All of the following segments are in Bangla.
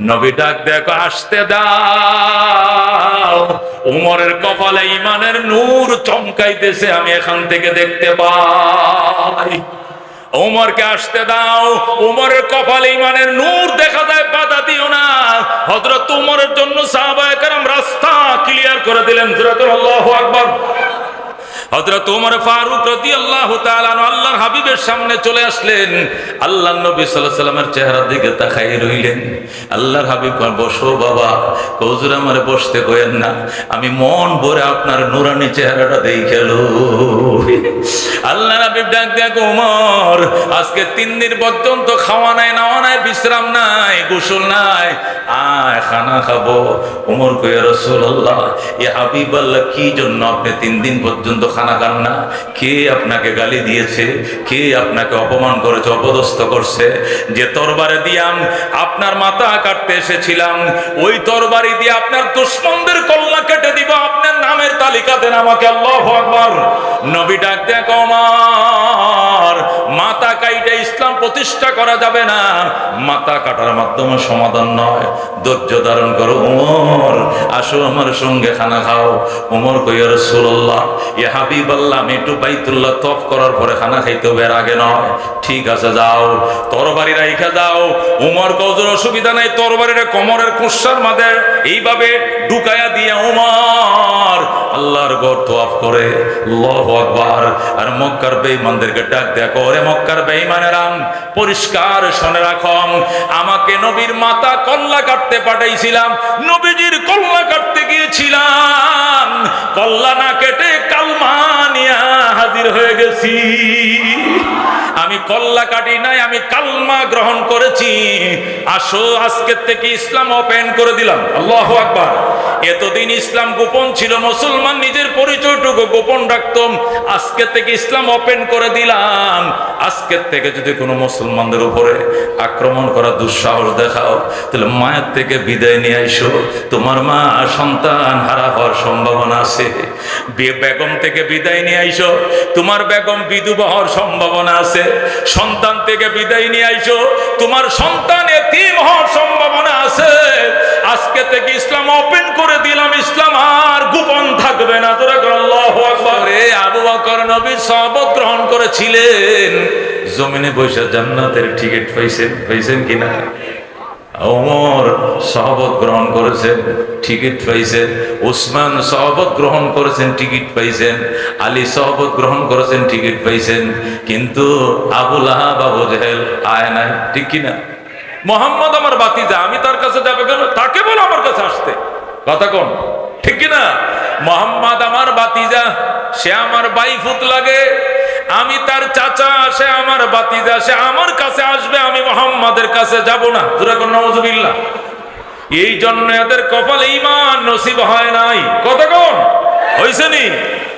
নবী ডাক দেখো, আসতে দাও। উমরের কপালে ইমানের নূর চমকাইতেছে, আমি এখান থেকে দেখতে পাই। উমরকে আসতে দাও, উমরের কপালে ইমানের নূর দেখা যায়, বাধা দিও না। হযরত উমরের জন্য সাহাবায়ে কেরাম রাস্তা ক্লিয়ার করে দিলেন আকবার। আল্লাহর হাবিবের সামনে চলে আসলেন। তাকাই রইলেন। হাবিব বসো বাবা বসতে আমি মন ভরে আপনার নুরানি চেহারাটা দেখে লই। আল্লাহর হাবিব ডাক দেখ ওমর আজকে তিন দিন পর্যন্ত খাওয়া নাই, নাওয়া নাই, বিশ্রাম নাই, গোসল নাই। আয়, খানা খাব। ওমর কয়ে রাসূলুল্লাহ, ইয়া হাবিব আল্লাহ কি জন্য আপনি তিন দিন পর্যন্ত খানা কান্না কে আপনাকে গালি দিয়েছে? কে আপনাকে অপমান করেছে, অপদস্থ করছে? যে তরবারে দিয়াম আপনার মাথা কাটতে এসেছিলাম, ওই তরবারি দিয়ে আপনার দুশ্মনদের কল্লা কেটে দিব, আপনার নামের তালিকা দেন আমাকে, আল্লাহ নবী ডাক দেখ মাথা কাইটা ইসলাম প্রতিষ্ঠা করা যাবে না। মাথা কাটার মাধ্যমে সমাধান নয়। ধৈর্য ধারণ করো, উমর। আসো আমার সঙ্গে খানা খাও। উমর কইয়া রসুল্লাহ ইয়া হাবিব আল্লাহ আমি একটু বাইতুল্লাহ তফ করার পরে খানা খাইতে হবে, এর আগে নয়। ঠিক আছে, যাও। তরবারি রাইখা যাও উমর কৌজোর অসুবিধা নাই, তরবারিটা কোমরের কুসার মাঝে। এইভাবে ঢুকায়া দিয়া উমর আল্লাহর ঘর তোয়াফ করে। আল্লাহু আকবার। আর মক্কার বেঈমানদেরকে ডাক দেয়া করে মক্কার বেঈমানেরাম পরিষ্কার শুনে রাখম আমাকে নবীর মাথা কল্লা কাটতে পাঠাইছিলাম, নবীজির কল্লা কাটতে গিয়েছিলাম। কল্লা না কেটে কালমানিয়া হাজির হয়ে গেছি। আমি কল্লা কাটি নাই, আমি কালমা গ্রহণ করেছি। আসো আজকের থেকে ইসলাম ওপেন করে দিলাম। আল্লাহ আকবার। এতদিন ইসলাম গোপন ছিল, মুসলমান নিজের পরিচয়টুকু গোপন রাখতাম। আজকে থেকে ইসলাম ওপেন করে দিলাম। আজকের থেকে যদি কোনো মুসলমানদের উপরে আক্রমণ করার দুঃসাহস দেখাও, তাহলে মায়ের থেকে বিদায় নিয়ে আইসো। তোমার মা সন্তান হারা হওয়ার সম্ভাবনা আছে। বেগম থেকে বিদায় নিয়ে আইসো। তোমার বেগম বিধবা হওয়ার সম্ভাবনা আছে। সন্তান থেকে বিদায় নিয়ে আইসো তোমার সন্তান এতিম হওয়ার সম্ভাবনা আছে। আজকে থেকে ইসলাম ওপেন করে দিলাম, ইসলাম আর গোপন থাকবে না। তোরা আবু বকর নবী শপথ গ্রহণ করেছিলেন। জমিনে বসে জান্নাতের টিকিট পাইছেন পাইছেন কিনা? ওমর সহবত গ্রহণ করেছেন, টিকিট পাইছেন, উসমান সহবত গ্রহণ করেছেন, টিকিট পাইছেন, আলী সহবত গ্রহণ করেছেন, টিকিট পাইছেন, কিন্তু আবুল আহাব আবু জেহেল আয় নাই, ঠিক কিনা? মোহাম্মদ আমার বাতিজা, আমি তার কাছে যাবে কেন? তাকে বলো আমার কাছে আসতে। কথা কোন। ঠিক কিনা? মোহাম্মদ আমার বাতিজা সে আমার বাইফুত লাগে। আমি তার চাচা, সে আমার বাতিজা সে আমার কাছে আসবে, আমি মোহাম্মদের কাছে যাব না। দুরাকন নওয়াজুবিল্লাহ এই জন্য এদের কপাল ইমান নসিব হয় নাই। কতক্ষণ? হয়েছে নি?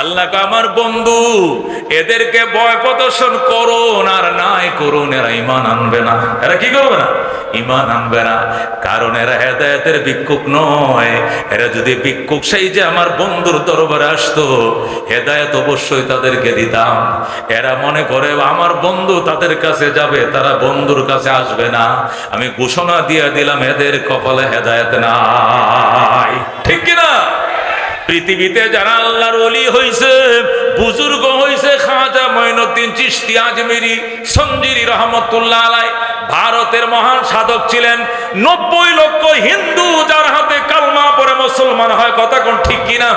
আল্লাহ আমার বন্ধু, এদেরকে ভয় প্রদর্শন করুন আর নাই করুন এরা ইমান আনবে না। এরা কি করবে না? ইমান আনবে না। কারণ এরা হেদায়তের ভিক্ষুক নয়। এরা যদি ভিক্ষুক, সেই যে আমার বন্ধুর দরবারে আসতো, হেদায়ত অবশ্যই তাদেরকে দিতাম। এরা মনে করে, আমার বন্ধু তাদের কাছে যাবে, তারা বন্ধুর কাছে আসবে না। আমি ঘোষণা দিয়ে দিলাম, এদের কপালে হেদায়ত নাই। ঠিক কিনা? পৃথিবীতে যারা আল্লাহর অলি হইছে, বুজুর্গ হইছে, খাজা মঈনুদ্দিন চিশতি আজমেরি, সঞ্জিরি রহমতুল্লাহ আলাই, ভারতের মহান সাধক ছিলেন। নব্বই লক্ষ হিন্দু যার হাতে কালমা পরে মুসলমান হয়, কথা কোন ঠিক কিনা?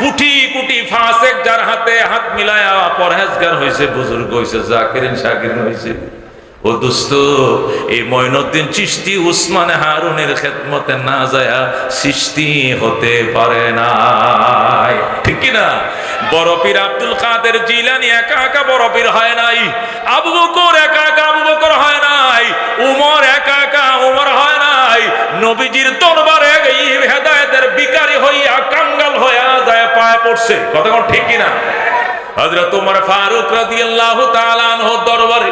কুটি কুটি ফাঁসেক যার হাতে হাত মিলায়া পরহেজগার হইছে, বুজুর্গ হইছে, জাকিরিন শাকিরিন হইছে। ও দোস্ত, এই মঈনুদ্দিন চিশতি উসমান হারুনের খেদমতে না যায় সৃষ্টি হতে পারে না ঠিক কি না বড় আব্দুল কাদের জিলানি একা একা বড় পীর হয় নাই, আবু বকর একা একা আবু বকর হয় নাই, উমর একা একা উমর হয় নাই, নবীজির দরবারে হেদায়েতের বিকারী হইয়া কাঙ্গাল হইয়া যায় পায়ে পড়ছে। কতক্ষণ ঠিক কি না হযরত উমর ফারুক রাদিয়াল্লাহু তাআলা আনহু দরবারে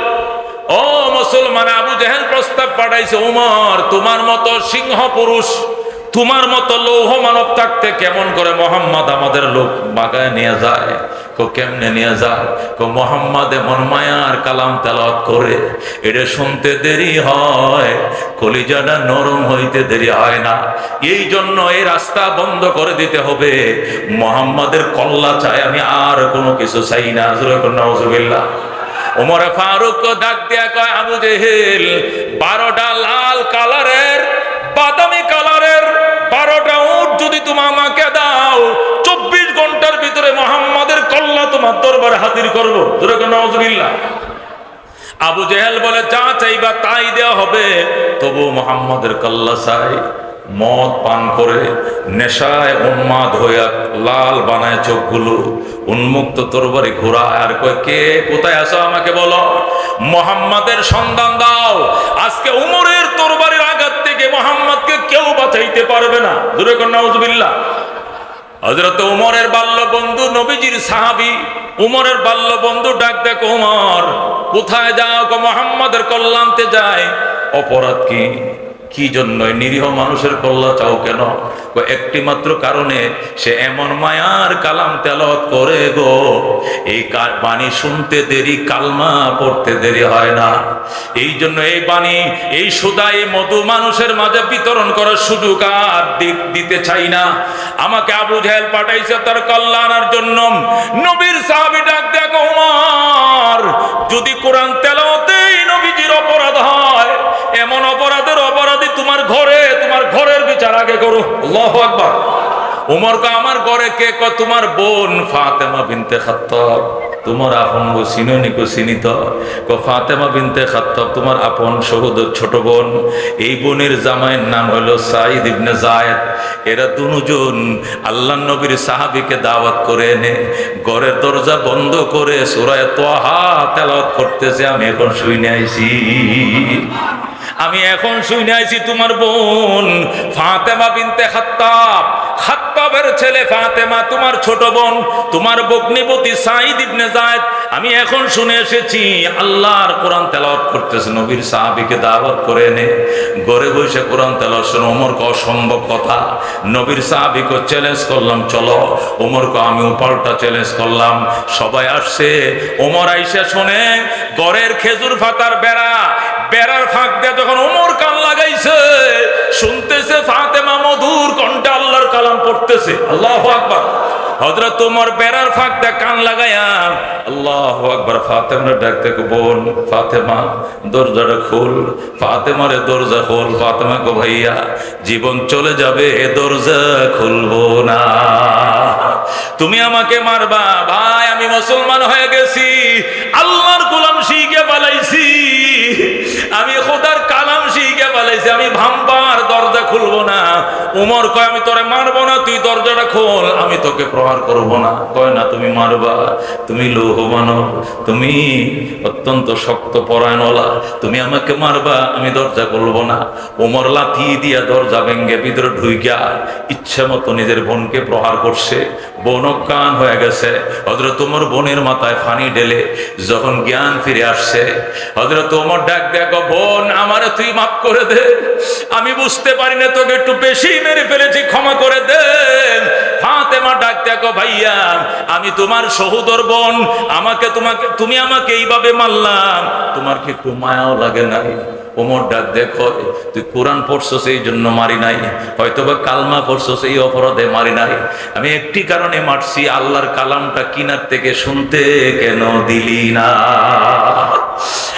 ও মুসলমান, আবু জাহেল প্রস্তাব পাঠাইছে, উমর, তোমার মতো সিংহ পুরুষ, তোমার মতো লৌহ মানব থাকতে কেমন করে মোহাম্মদ আমাদের লোক বাগায় নিয়ে যায়? কো কেমনে নিয়ে যায়? কো মোহাম্মদ এমন মায়ার কালাম তেলাওয়াত করে, এটা শুনতে দেরি হয়, কলিজাটা নরম হইতে দেরি হয় না। এই জন্য এই রাস্তা বন্ধ করে দিতে হবে। মোহাম্মদের কল্লা চাই, আমি আর কোনো কিছু চাই না। নজরুল্লাহ ওমর ফারুক ডাক দিয়া কয়, আবু জেহেল, বারোটা লাল কালারের, বাদামি কালারের, বারোটা উট যদি তুমি আমাকে দাও, চব্বিশ ঘণ্টার ভিতরে মোহাম্মদের কল্লা তোমার দরবারে হাজির করব। নজরুল্লাহ আবু জেহেল বলে, যা চাইবা তাই দেওয়া হবে তবু মোহাম্মদের কল্লা চাই। মদ পান করে নেশায় উন্মাদ হইয়া লাল বানায় চোখগুলো উন্মুক্ত তরবারি ঘোরা আর কয়, কে? কোথায় আসো আমাকে বলো? মোহাম্মদের সন্ধান দাও। আজকে উমরের তরবারির আঘাত থেকে মোহাম্মদকে কেউ বাঁচাইতে পারবে না। দূরে কন্যা উজবিল্লা হজরত উমরের বাল্য বন্ধু নবীজির সাহাবি, উমরের বাল্য বন্ধু ডাক দেখো, উমর, কোথায় যাও? মোহাম্মদের কল্যাণতে যায় অপরাধ কি? কি জন্য নিরীহ মানুষের কল্লা চাও কেন? একটি মাত্র কারণে সে এমন মায়ার কালাম তেলত করে গো। এই বাণী শুনতে দেরি, কালমা পড়তে দেরি হয় না। এই জন্য এই বাণী, এই সুদা, এই মধু মানুষের মাঝে বিতরণ করার সুযোগ আর দিতে চাই না। আমাকে আবু জাহেল পাঠাইছে তার কল্যাণের জন্য। নবীর সাহাবি ডাক দেখো যদি কোরআন তেলাওতেই নবীজির অপরাধ হয়, এমন অপরাধের অপরাধী তোমার ঘরে, তোমার ঘরের বিচার আগে করো। আল্লাহু আকবার। উমর কা আমার ঘরে কে ক তোমার বোন ফাতেমা বিনতে খাত্তাব। তোমার আপন গো সিননি কো সিনিত ক ফাতেমা বিনতে খাত্তাব, তোমার আপন সহোদর ছোট বোন। এই বোনের জামাইয়ের নাম হলো সাইদ ইবনে জায়েদ এরা দুজন আল্লাহ নবীর সাহাবীকে দাওয়াত করে এনে, ঘরের দরজা বন্ধ করে সূরায়ে তোহা তেলাওয়াত করতেছে। আমি এখন শুইনে আইছি আমি এখন শুনে আইছি তোমার বোন ফাতেমা বিনতে খাত্তাব। খাত্তাবের ছেলে ফাতেমা, তোমার ছোট বোন, তোমার বগ্নিপতি সাইদ ইবনে জায়েদ আমি এখন শুনে এসেছি, আল্লাহর কোরআন তেলাওয়াত করতেছে, নবীর সাহাবীকে দাওয়াত করে এনে, ঘরে বসে কোরআন তেলাওয়াত শুনে ওমর ক অসম্ভব কথা। নবীর সাহাবীকে চ্যালেঞ্জ করলাম, চলো ওমর ক আমি পাল্টা চ্যালেঞ্জ করলাম। সবাই আসছে, ওমর আইসা শুনে, ঘরের খেজুর ফাতার বেড়া বেড়ার ফাঁক দিয়ে যখন ওমর কান লাগাইছে, শুনতেছে ফাতেমা মধুর কণ্ঠে আল্লাহর কালাম পড়তেছে। আল্লাহ আকবার। হজরত তোমার বেড়ার ফাঁক দিয়ে কান লাগাইয়া, আল্লাহ আকবার, ফাতেমার ডাক দেখো বোন, ফাতেমা, দরজাটা খোল। ফাতেমারে দরজা খোল। ফাতেমা গো ভাইয়া, জীবন চলে যাবে, এ দরজা খুলবো না। তুমি আমাকে মারবা। ভাই, আমি মুসলমান হয়ে গেছি। আল্লাহর গোলাম শিখে পালাইছি আমি খোদার কালাম শিখে পালাইছি আমি ভাম্বার দরজা খুলবো না। উমর কয়, আমি তোরে মারবো না, তুই দরজাটা খোল। আমি তোকে প্রহার করব না। কয়, না, তুমি মারবা। তুমি লৌহ মানব তুমি অত্যন্ত শক্ত পরায়ণলা। তুমি আমাকে মারবা, আমি দরজা খুলবো না। উমর লাথি দিয়া দরজা ভেঙ্গে ভিতরে ঢুইকা, ইচ্ছে মতো নিজের বোনকে প্রহার করছে। বোন কান হয়ে গেছে। হজরত তোমার বোনের মাথায় ফানি ঢেলে যখন জ্ঞান ফিরে আসছে হজরত তোমার ডাক দেখো বোন, আমারে তুই মাফ করে দে। আমি বুঝতে পারি না, তোকে একটু বেশি মেরে ফেলেছি, ক্ষমা করে দে। ডাক ভাইয়া, আমি তোমার সহোদর বোন, আমাকে তোমাকে, তুমি আমাকে এইভাবে মারলাম। তোমার কি একটু মায়াও লাগে নাই? ওমর ডাক, দেখো, তুই কোরআন পড়ছো সেই জন্য মারি নাই। হয়তো বা কালমা পড়ছো সেই অপরাধে মারি নাই। আমি একটি কারণে মারছি, আল্লাহর কালামটা কিনার থেকে শুনতে কেন দিলি না?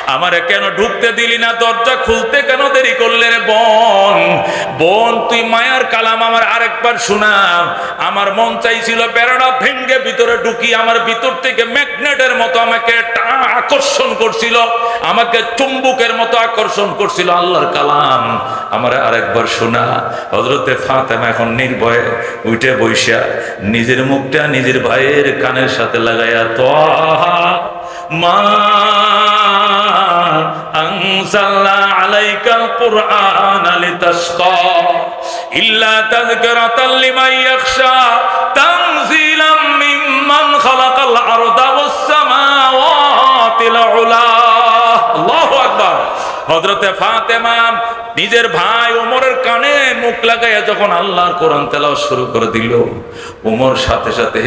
আমারে কেন ঢুকতে দিলি না? দরজা খুলতে কেন দেরি করলে রে বোন? বোন, তুই মায়ার কালাম আমার আরেকবার শোনা। আমার মন চাইছিল বেড়াটা ভেঙ্গে ভিতরে ঢুকি আমার ভিতর থেকে ম্যাগনেটের মতো আমাকে আকর্ষণ করছিল। আমাকে চুম্বুকের মতো আকর্ষণ করছিল আল্লাহর কালাম। আমার আরেকবার শোনা। হজরতে ফাতেমা এখন নির্ভয়ে উঠে বইসা। নিজের মুখটা নিজের ভাইয়ের কানের সাথে লাগাইয়া তো মা أنزلنا عليك القرآن لتشقى إلا تذكرة لمن يخشى تنزيلا ممن خلق الأرض والسماوات العلا الله أكبر হজরতে ফাতেমা নিজের ভাই ওমরের কানে মুখ লাগাইয়া যখন আল্লাহর কোরআন তেলাও শুরু করে দিল, ওমর সাথে সাথে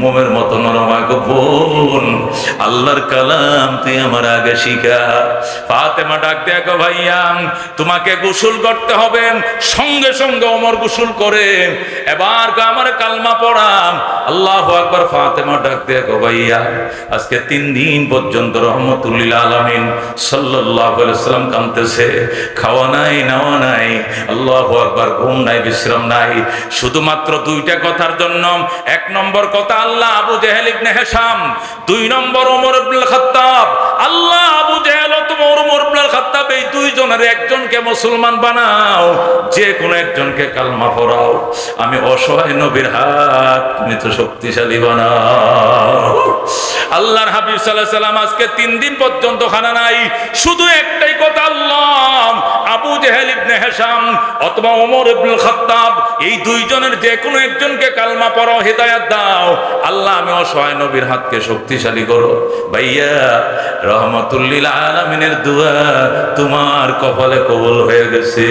মোমের মতো নরমায় গো বোন আল্লাহর কালাম তুই আমার আগে শিখা। ফাতেমা ডাক দেখো ভাইয়া, তোমাকে গোসল করতে হবে। সঙ্গে সঙ্গে ওমর গোসল করে, এবার আমার কালমা পড়াম আল্লাহ একবার ফাতেমা ডাক দেখো ভাইয়া, আজকে তিন দিন পর্যন্ত রহমতুল্লিল আলমিন সাল্লাহ সাল্লাম কানতেছে, খাওয়া নাই, নেওয়া নাই, আল্লাহ একবার ঘুম নাই, বিশ্রাম নাই। শুধুমাত্র দুইটা কথার জন্য, এক নম্বর কথা আল্লাহ আবু জেহেল ইবনে হেসাম দুই নম্বর ওমর ইবনুল খাত্তাব। আল্লাহ আবু জেহেল অথবা ওমর ইবনুল খাত্তাব, এই দুইজনের একজনকে মুসলমান বানাও যে কোনো একজনকে কালমা পড়াও। আমি অসহায় নবীর হাত তুমি তো শক্তিশালী বানাও। আল্লাহর হাবিব সাল্লাহ সাল্লাম আজকে তিন দিন পর্যন্ত খানা নাই। শুধু একটাই কথা, আল্লাহ, আবু জেহেল ইবনে হেসাম অথবা ওমর ইবনুল খাত্তাব, এই দুইজনের যে কোনো একজনকে কালমা পর হেদায়াত দাও। আল্লাহ, আমি অসহায় নবীর হাতকে শক্তিশালী করো। ভাইয়া রহমতুল্লিল আলমিনের দুয়া তোমার কপালে কবল হয়ে গেছে।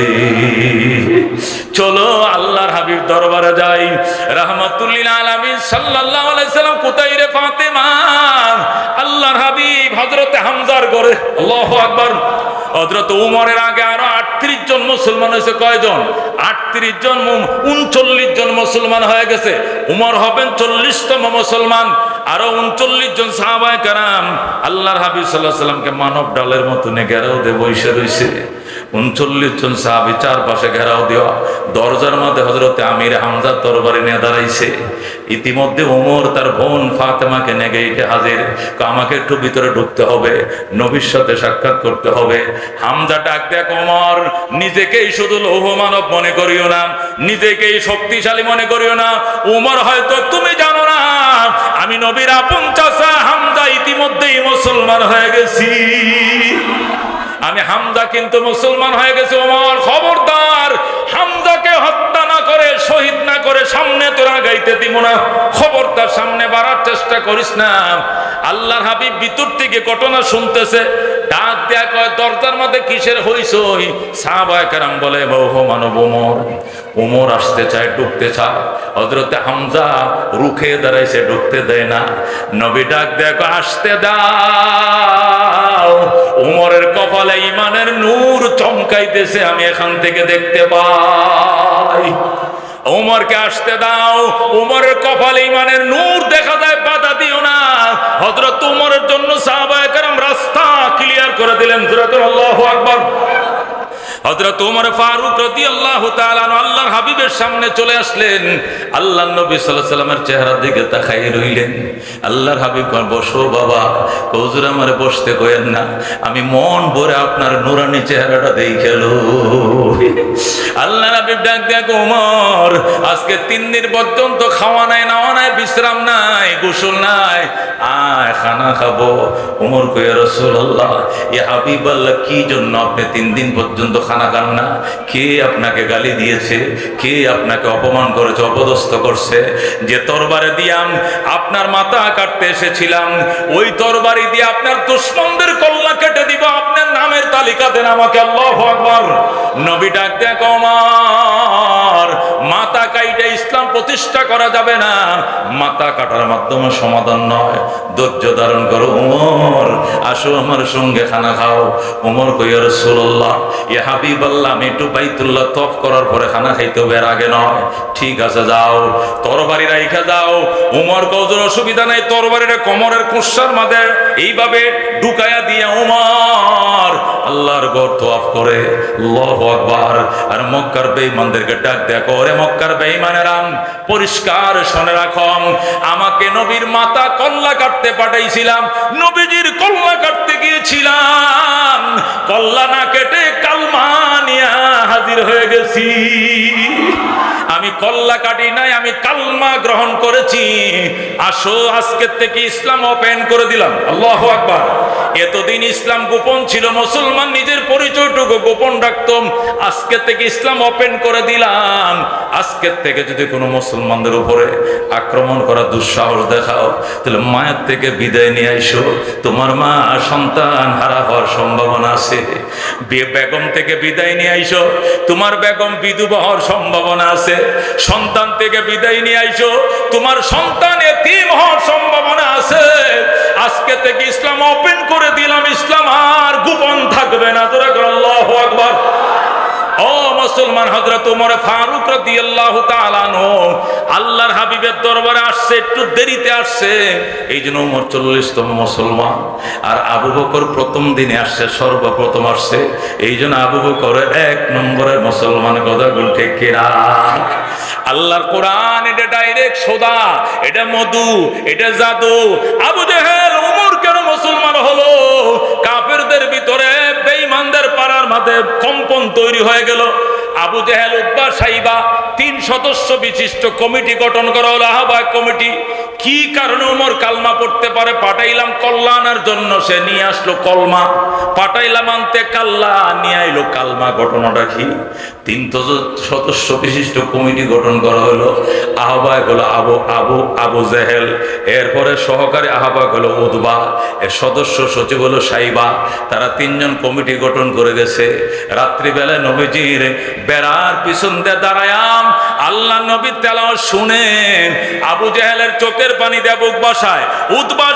চলো আল্লাহর হাবিব দরবারে যাই। রহমতুল্লিল আলমিন সাল্লাল্লাহু আলাইহি সাল্লাম কোথায় রে ফাতেমা? আল্লাহর হাবিব হযরতে হামজার ঘরে। আল্লাহু আকবার। হযরত উমরের আগে আরও আটত্রিশ জন মুসলমান হয়েছে। কয়জন? আটত্রিশ জন, উনচল্লিশ জন মুসলমান হয়ে গেছে। উমর হবেন চল্লিশতম মুসলমান। আরও উনচল্লিশ জন সাহাবায় কারাম আল্লাহর হাবিব সাল্লাহ সাল্লামকে মানব ডালের মতনে ঘেরাও দিয়ে বসে রয়েছে উনচল্লিশ জন সাহাবি চারপাশে ঘেরাও দেওয়া দরজার মধ্যে হজরতে আমির হামজার তরবারি নিয়ে দাঁড়াইছে। ইতিমধ্যে ওমর তার বোন ফাতেমাকে নেগে এটে হাজির। আমাকে একটু ভিতরে ঢুকতে হবে, নবীর সাথে সাক্ষাৎ করতে হবে। হামজা ডাক দেখ ওমর, নিজেকেই শুধু লৌহ মানব মনে করিও না, নিজেকেই শক্তিশালী মনে করিও না। উমর হয়তো তুমি জানো না, আমি নবীর আপন হামদা ইতিমধ্যেই মুসলমান হয়ে গেছি। আমি হামদা কিন্তু মুসলমান হয়ে গেছে, ওমর খবরদার। হামদাকে হত্যা না করে, শহীদ না করে সামনে তোরা গাইতে দিব না। খবরদার সামনে বাড়ার চেষ্টা করিস না। আল্লাহর হাবিব ভিতর থেকে ঘটনা শুনতেছে, ডাক দেয়া কয়, দরজার মধ্যে কিসের হইসই সাহাবায়ে কেরাম বলে বহু মানব ওমর আসতে চায়, ঢুকতে চায়। হজরতে হামজা রুখে দাঁড়াইছে, ঢুকতে দেয় না। নবী ডাক দেয়া আসতে দাও। উমরের কপালে ইমানের নূর চমকাইতেছে, আমি এখান থেকে দেখতে পাই। উমরকে আসতে দাও। উমরের কপালে ইমানের নূর দেখা যায়, বাধা দিও না। হজরত উমরের জন্য সাহবায় রাস্তা ক্লিয়ার করে দিলেন। হজরত আল্লাহ আকবার। ফারুক আল্লাহর হাবিবের সামনে চলে আসলেন। তাকাই রইলেন। হাবিব বসো বাবা বসতে আমি মন ভরে আপনার নুরানি চেহারাটা দেখাল আল্লাহর হাবিব ডাক দেখ ওমর আজকে তিন দিন পর্যন্ত খাওয়া নাই, নাওয়া নাই, বিশ্রাম নাই, গোসল নাই। আয়, খানা খাব। ওমর কয়ে রাসূলুল্লাহ, ইয়া হাবিবাল্লাহ, কি জন্য আপনি তিন দিন পর্যন্ত খানা খান না কে আপনাকে গালি দিয়েছে? কে আপনাকে অপমান করেছে, অপদস্থ করছে? যে তরবারে দিয়াম আপনার মাথা কাটতে এসেছিলাম, ওই তরবারি দিয়ে আপনার দুশ্মনদের কল্লা কেটে দিব, আপনার নামের তালিকা দেন আমাকে, আল্লাহ আকবার। নবী ডাক দেখ মাথা কাইটা ইসলাম প্রতিষ্ঠা করা যাবে না। মাথা কাটার মাধ্যমে সমাধান নয়। ধৈর্য ধারণ করো, উমর। আসো আমার সঙ্গে খানা খাও। উমর কইয়া রসুল্লাহ ইয়া হাবিবাল্লাহ, আমি একটু বাইতুল্লাহ তফ করার পরে খানা খাইতে হবে, এর আগে নয়। ঠিক আছে, যাও। তরবারি রাইখা যাও। উমর কৌজোর অসুবিধা নাই, তরবারিটা কোমরের কুসার মাঝে। এইভাবে ঢুকায়া দিয়ে, উমর আল্লাহর ঘর তোয়াফ করে। আল্লাহু আর মক্কার বেঈমানদেরকে ডাক দেখো রে মক্কার বেঈমানেরাম পরিষ্কার শুনে রাখো। আমাকে নবীর মাথা কল্লা কাটতে পাঠাইছিলাম, নবীজির কল্লা কাটতে গিয়েছিলাম। কল্লা না কেটে কালমা নিয়া হাজির হয়ে গেছি। আমি কল্লা কাটি নাই, আমি কালমা গ্রহণ করেছি। আসো, আজকের থেকে ইসলাম ওপেন করে দিলাম। আল্লাহ আকবার। এতদিন ইসলাম গোপন ছিল মুসলমান নিজের পরিচয়টুকু গোপন রাখতাম। আজকে থেকে ইসলাম ওপেন করে দিলাম। আজকের থেকে যদি কোনো মুসলমানদের উপরে আক্রমণ করার দুঃসাহস দেখাও, তাহলে মায়ের থেকে বিদায় নিয়ে আইসো। তোমার মা সন্তান হারা হওয়ার সম্ভাবনা আছে। বে- বেগম থেকে বিদায় নিয়ে আইসো। তোমার বেগম বিধবা হওয়ার সম্ভাবনা আছে। সন্তান থেকে বিদায় নিয়ে আইসো। তোমার সন্তান এতিম হওয়ার সম্ভাবনা আছে। আজকে থেকে ইসলাম ওপেন করে দিলাম। ইসলাম আর গোপন থাকবে না। তোরা আল্লাহ আকবার। ও মুসলমান হযরত ওমর ফারুক রাদিয়াল্লাহু তাআলা আনহু, আল্লাহর হাবিবের দরবারে আসছে, একটু দেরিতে আসছে। এই জন্য ওমর 40তম মুসলমান। আর আবু বকর প্রথম দিনে আসছে, সর্বপ্রথম আসছে। এই জন্য আবু বকর এক নম্বরের মুসলমান কথা ঠিক কিনা? আল্লাহর কোরআন, এটা ডাইরেক্ট সোদা এটা মধু, এটা জাদু। আবু জেহেল উমর কেন মুসলমান হলো? কাফেরদের ভিতরে মাঝে কম্পন তৈরি হয়ে গেল। আবু জেহেল উদ্বা সাইবা তিন সদস্য বিশিষ্ট কমিটি গঠন করা হলো, আহ্বায়ক কমিটি। কি কারণে উমর কালমা পড়তে পারে? পাঠাইলাম কল্যাণের জন্য, সে নিয়ে আসলো কলমা। পাঠাইলাম আনতে কাল্লা, নিয়ে আইলো কালমা ঘটনাটা কি? তিন সদস্য বিশিষ্ট কমিটি গঠন করা হলো আহ্বায়ক হলো আবু আবু আবু জেহেল। এরপরে সহকারী আহ্বায়ক হলো উদ্বা এর সদস্য সচিব হলো সাইবা। তারা তিনজন কমিটি গঠন করে গেছে। রাত্রিবেলায় নবীজির বেড়ার পিছন দিয়ে দাঁড়ায়াম। আল্লাহ নবী তেলাও শুনে আবু জাহেলের চোখের পানি দিয়ে বুক বাসায়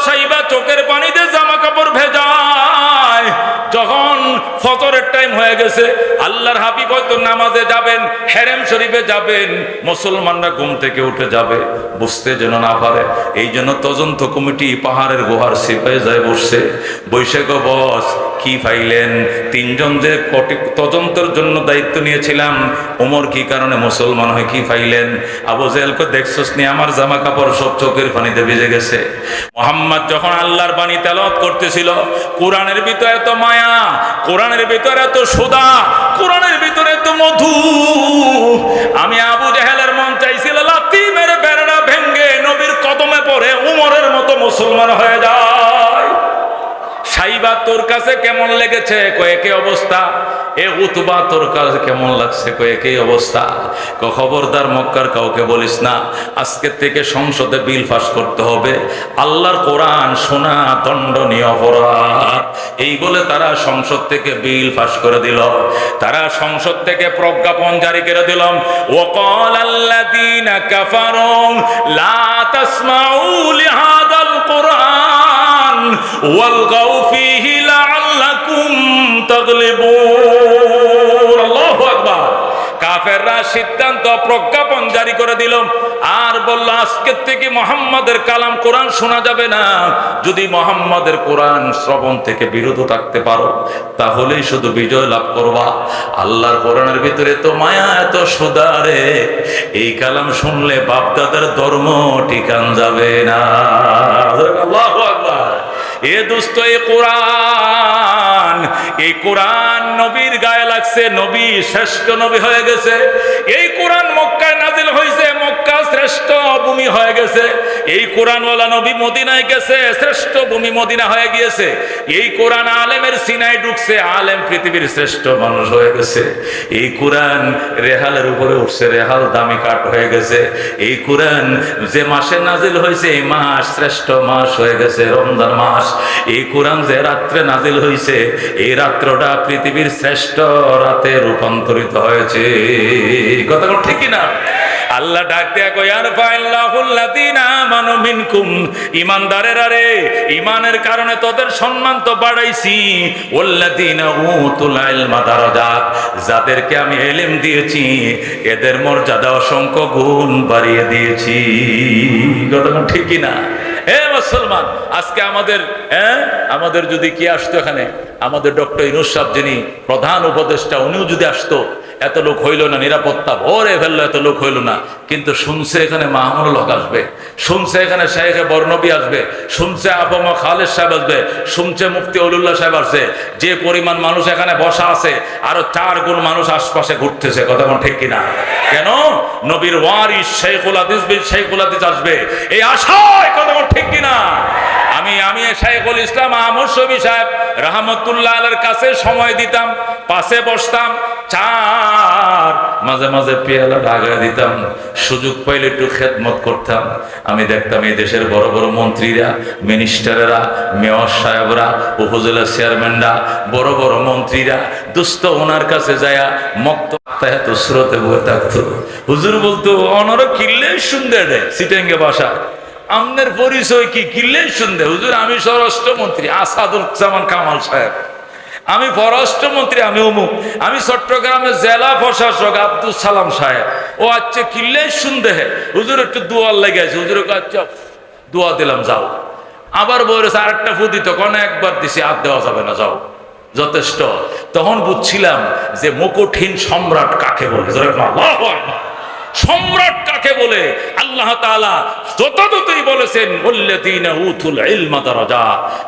সাইবা চোখের পানি জামা কাপড় ভেজায়। যখন ফজরের টাইম হয়ে গেছে, আল্লাহর হাবিব হয়তো নামাজে যাবেন, হেরেম শরীফে যাবেন, মুসলমানরা ঘুম থেকে উঠে যাবে, বুঝতে যেন না পারে। এই জন্য তদন্ত কমিটি পাহাড়ের গুহার সিপাহে যায় বসছে। বৈশাখ বস, কি ফাইলেন? তিনজন যে কটি তদন্তের জন্য দায়িত্ব নিয়েছিলাম, ওমর কি কারণে মুসলমান হয় কি ফাইলেন? আবু জেলকে দেখছস নি, আমার জামা কাপড় সব চোখের পানিতে ভিজে গেছে। মোহাম্মদ যখন আল্লাহর বাণী তেলাওয়াত করতেছিল, কোরআনের ভিতরে এত মায়া কোরআনের ভিতরে এত সোদা, কোরআনের ভিতরে এত মধু। আমি আবু জাহেলের মন চাইছিল লাতি মেরে বেড়া ভেঙ্গে নবীর কদমে পড়ে উমরের মতো মুসলমান হয়ে যায় সাইবা তোর কাছে কেমন লেগেছে? কয়েকে অবস্থা। এ উতবা তোর কাছে কেমন লাগছে? কয়েকে অবস্থা। খবরদার মক্কার কাউকে বলিস না। আজকের থেকে সংসদে বিল পাস করতে হবে। আল্লাহর কোরআন শোনা দণ্ডনীয় অপরাধ। এই বলে তারা সংসদ থেকে বিল পাস করে দিল। তারা সংসদ থেকে প্রজ্ঞাপন জারি করে দিল। ওয়াকাল আল্লাযীনা কাফারু লা তাসমাউ লিহাদাল কোরআন। ওয়ালগাউ কোরআন শোনা যাবে না। যদি শ্রবণ থেকে থাকতে পারো, তাহলেই শুধু বিজয় লাভ করবা। আল্লাহর কোরআনের ভিতরে তো মায়া এত সুদারে। এই কালাম শুনলে বাপদাদার ধর্ম ঠিকান যাবে না। আল্লাহু এ দুস্থ এ কোরআন, এই কোরআন নবীর গায়ে লাগছে, নবী শ্রেষ্ঠ নবী হয়ে গেছে। এই কোরআন মক্কায় নাজিল হয়েছে শ্রেষ্ঠ ভূমি হয়ে গেছে। এই কোরআনওয়ালা নবী মদিনায় গেছে, শ্রেষ্ঠ ভূমি মদিনা হয়ে গিয়েছে। এই কোরআন আলেমের সিনায় ঢুকছে, আলেম পৃথিবীর শ্রেষ্ঠ মানুষ হয়ে গেছে। এই কোরআন রেহালের উপরে উঠছে, রেহাল দামি কাঠ হয়ে গেছে। এই কোরআন যে মাসে নাজিল হয়েছে, এই মাস শ্রেষ্ঠ মাস হয়ে গেছে, রমজান মাস। এই কোরআন যে রাত্রে নাজিল হয়েছে, এই রাত্রটা পৃথিবীর শ্রেষ্ঠ রাতে রূপান্তরিত হয়েছে। কথা ঠিকই না আল্লাহ ডাক দেয়া ইমানের কারণে তোদের সম্মান তো বাড়াইছি। যাদেরকে আমি এলিম দিয়েছি, এদের মর্যাদা অসংখ্য গুণ বাড়িয়ে দিয়েছি। ঠিকই না মুসলমান। আজকে আমাদের হ্যাঁ? আমাদের যদি কি আসতো এখানে? আমাদের ডক্টর ইনুস সাহেব যিনি প্রধান উপদেষ্টা, উনিও যদি আসতো, এত লোক হইল না, নিরাপত্তা ভরে ফেলল, এত লোক হইল না। কিন্তু শুনছে এখানে মাহমুল হক আসবে, শুনছে এখানে শেখে বর্ণবী আসবে, শুনছে আপামা খালেদ সাহেব আসবে, শুনছে মুফতি অলিউল্লাহ সাহেব আসছে যে পরিমাণ মানুষ এখানে বসা আছে, আরও চার গুণ মানুষ আশপাশে ঘুরতেছে, কথা ঠিক কিনা? কেন? নবীর ওয়ারিস শেখুল হাদিস বিন শেখুল হাদিস আসবে। এই আশায়, কথা ঠিক কিনা? আমি আমি শেখুল ইসলাম আহমদ শবি সাহেব রহমতুল্লাহ আলের কাছে সময় দিতাম, পাশে বসতাম, চার মাঝে মাঝে পেয়ালা ঢাকা দিতাম, সুযোগ পাইলে একটু খেদমত করতাম। আমি দেখতাম এই দেশের বড় বড় মন্ত্রীরা, মিনিস্টারেরা, মেয়র সাহেবরা, উপজেলা চেয়ারম্যানরা, বড় বড় মন্ত্রীরা, দুস্থ ওনার কাছে যায়া মক্ত এত স্রোতে বয়ে থাকতো। হুজুর বলতো, অনর কিল্লে সুন্দর রে সিটেঙ্গে বাসা। আমনের পরিচয় কি কিল্লে সুন্দর হুজুর, আমি স্বরাষ্ট্রমন্ত্রী, আসাদুল জামান কামাল সাহেব। আমি পররাষ্ট্রমন্ত্রী, আমি অমুক। আমি চট্টগ্রামের জেলা প্রশাসক আব্দুল সালাম সাহেব। ও আচ্ছা কিল্লে শুনতে হুজুর, একটু দুয়ার লেগে আছে হুজুর আচ্ছা দোয়া দিলাম, যাও। আবার বলেছে, আরেকটা ফুদি তখন একবার দিছি, আর দেওয়া যাবে না, যাও। যথেষ্ট। তখন বুঝছিলাম যে মুকুটহীন সম্রাট কাকে বলে। সম্রাট কাকে বলে? আল্লাহ যথাযথই বলেছেন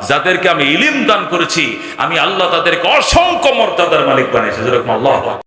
যাদেরকে আমি ইলিম দান করেছি, আমি আল্লাহ তাদেরকে অসংখ্য মর্যাদার মালিক বানিয়েছি। যেরকম আল্লাহ